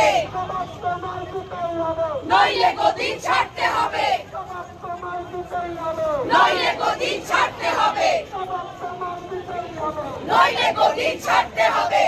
হবে। নইলে গদিন ছাড়তে হবে। নইলে গদিন ছাড়তে হবে। নইলে গদিন ছাড়তে হবে।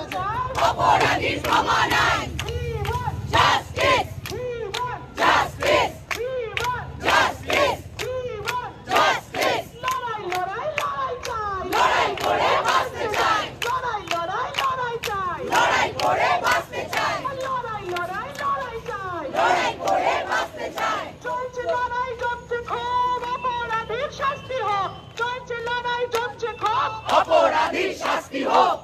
অপরাধীর ক্ষমা লড়াই লড়াই লড়াই করে লড়াই লড়াই লড়াই লড়াই বাঁচতে লড়াই লড়াই অপরাধীর শাস্তি হোক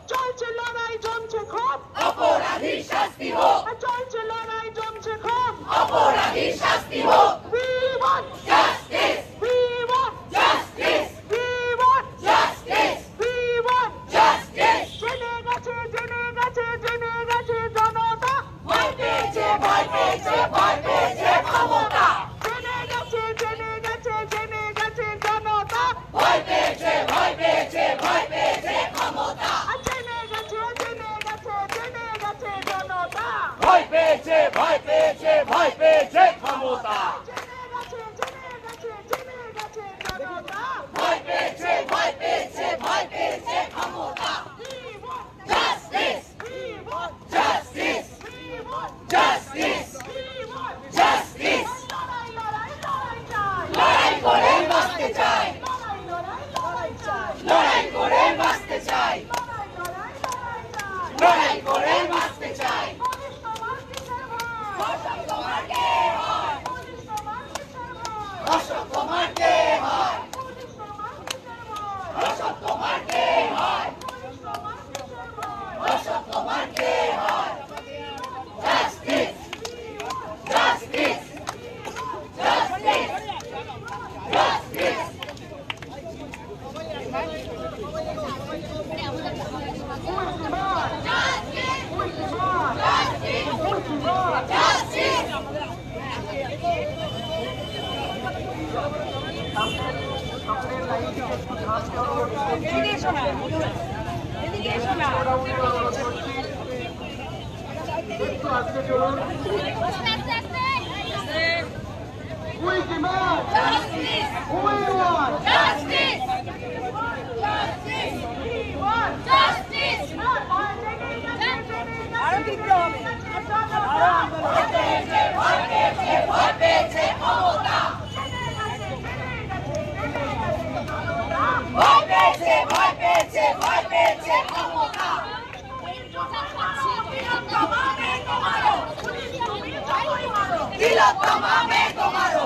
Right. We demand, Justice! we want, Justice! Justice! আরও দিতে হবে ভয় পেয়েছে ভয় পেয়েছে ভয় পেয়েছে ক্ষমতা তিলোত্তমা মে তোমারো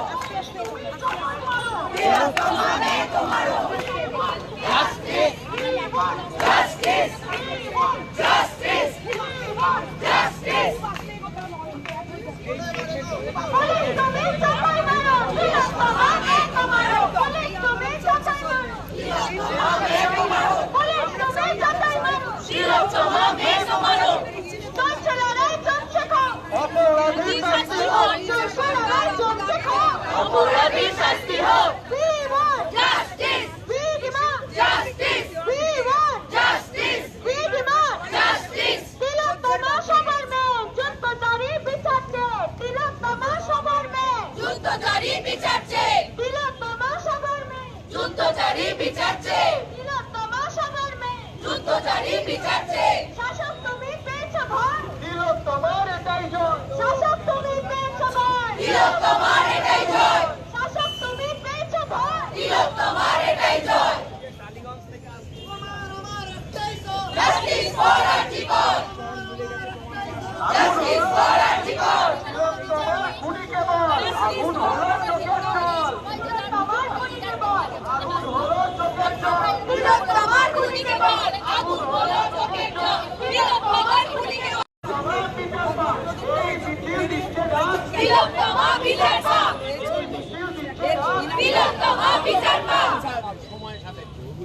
তিলোত্তমা মে তোমারো justice justice justice justice Tilottama মে তোমারো অপরাধী শাস্তি হোক, অপরাধী শাস্তি হোক justice justice justice justice Tilottama সবার মেয়ে যুদ্ধ জারি বিচার চেয়ে তিলোত্তমা সবার মেয়ে যুদ্ধচারী বিচার চেয়ে তিলোত্তমা সবার মেয়ে। যুদ্ধচারী বিচার চেয়ে তিলোত্তমা সবার মেয়ে। যুদ্ধচারী বিচার চেয়ে শাসক তুমি পেয়েছ ভয়। তিলোত্তমার এটাই জয়। শাসক তুমি পেয়েছ ভয়। তিলোত্তমার এটাই জয় শাসক তুমি পেয়েছ ভয় তিলোত্তমার এটাই জয় justice for article justice for article তিলোত্তমার খুনিকে বল আগুন হলো চোখের জল তিলোত্তমার খুনিকে বল আগুন হলো চোখের জল তিলোত্তমার খুনিকে বল আগুন হলো চোখের জল তিলোত্তমার খুনিকে বল আমার বিচার পাক এই মিছিল দিচ্ছে রাত তিলোত্তমা বিচার পাক এই মিছিল দিচ্ছে রাত তিলোত্তমা বিচার পাক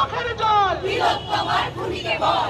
চোখের জল। বীরত্ব আমার ভূমিকে বল।